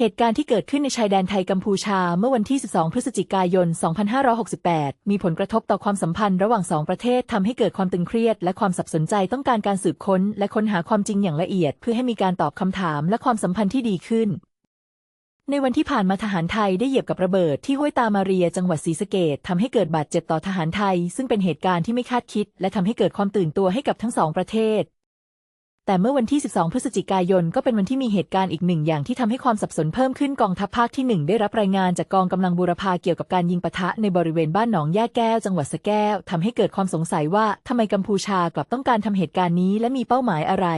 เหตุการณ์ที่เกิดขึ้นในชายแดนไทยกัมพูชาเมื่อวันที่ 12 พฤศจิกายน 2568 มีผลกระทบต่อความสัมพันธ์ระหว่างสองประเทศทำให้เกิดความตึงเครียด และความสับสนใจต้องการการสืบค้น และค้นหาความจริงอย่างละเอียด เพื่อให้มีการตอบคำถามและความสัมพันธ์ที่ดีขึ้น ในวันที่ผ่านมาทหารไทยได้เหยียบกับระเบิดที่ห้วยตามาเรียจังหวัดศรีสะเกดทำให้เกิดบาดเจ็บต่อทหารไทย ซึ่งเป็นเหตุการณ์ที่ไม่คาดคิด และทำให้เกิดความตื่นตัวให้กับทั้งสองประเทศ แต่เมื่อวันที่ 12 พฤศจิกายนก็เป็นวันที่มีเหตุการณ์อีกหนึ่งอย่างที่ทำให้ความสับสนเพิ่มขึ้นกองทัพภาคที่ 1 ได้รับรายงานจากกองกำลังบูรพาเกี่ยวกับการยิงปะทะในบริเวณบ้านหนองย่าแก้ว จังหวัดสะแก้วทำให้เกิดความสงสัยว่าทำไมกัมพูชากลับต้องการทำเหตุการณ์นี้และมีเป้าหมายอะไร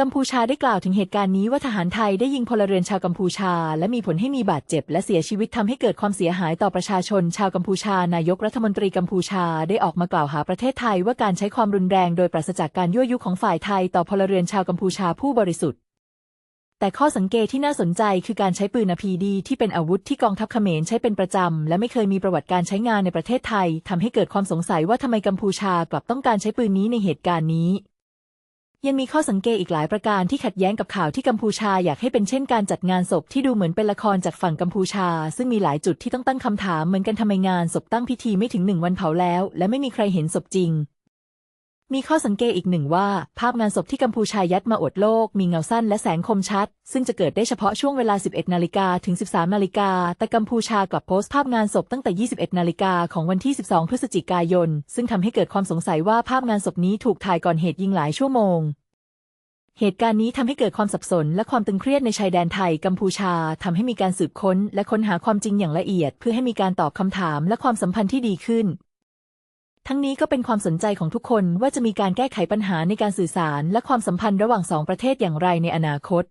กัมพูชาได้กล่าวถึงเหตุการณ์นี้ว่าทหารไทยได้ยิงพลเรือนชาวกัมพูชา และมีผลให้มีบาดเจ็บ และเสียชีวิตทำให้เกิดความเสียหายต่อประชาชน ชาวกัมพูชานายกรัฐมนตรีกัมพูชาได้ออกมากล่าวหาประเทศไทยว่าการใช้ความรุนแรงโดยปราศจากการยั่วยุของฝ่ายไทยต่อพลเรือนชาวกัมพูชาผู้บริสุทธิ์ แต่ข้อสังเกตที่น่าสนใจคือการใช้ปืน RPG ที่เป็นอาวุธที่กองทัพเขมรใช้เป็นประจำ และไม่เคยมีประวัติการใช้งานในประเทศไทยทำให้เกิดความสงสัยว่าทำไมกัมพูชากลับต้องการใช้ปืนนี้ในเหตุการณ์นี้ ยังมีข้อสังเกตอีกหลายประการที่ขัดแย้งกับข่าวที่กัมพูชาอยากให้เป็นเช่นการจัดงานศพที่ดูเหมือนเป็นละครจากฝั่งกัมพูชา ซึ่งมีหลายจุดที่ต้องตั้งคำถามเหมือนกันทำไมงานศพตั้งพิธีไม่ถึงหนึ่งวันเผาแล้ว และไม่มีใครเห็นศพจริง มีข้อสังเกตอีกหนึ่งว่า ภาพงานศพที่กัมพูชายัดมาอวดโลก มีเงาสั้นและแสงคมชัด ซึ่งจะเกิดได้เฉพาะช่วงเวลา 11 นาฬิกาถึง 13 นาฬิกา แต่กัมพูชากลับโพสต์ภาพงานศพตั้งแต่ 21 นาฬิกาของวันที่ 12 พฤศจิกายน ซึ่งทำให้เกิดความสงสัยว่าภาพงานศพนี้ถูกถ่ายก่อนเหตุยิงหลายชั่วโมงเหตุการณ์นี้ทำให้เกิดความสับสนและความตึงเครียดในชายแดนไทยกัมพูชาทำให้มีการสืบค้นและค้นหาความจริงอย่างละเอียด เพื่อให้มีการตอบคำถามและความสัมพันธ์ที่ดีขึ้น ทั้งนี้ก็เป็นความสนใจของทุกคนว่าจะมีการแก้ไขปัญหาในการสื่อสารและความสัมพันธ์ระหว่างสองประเทศอย่างไรในอนาคต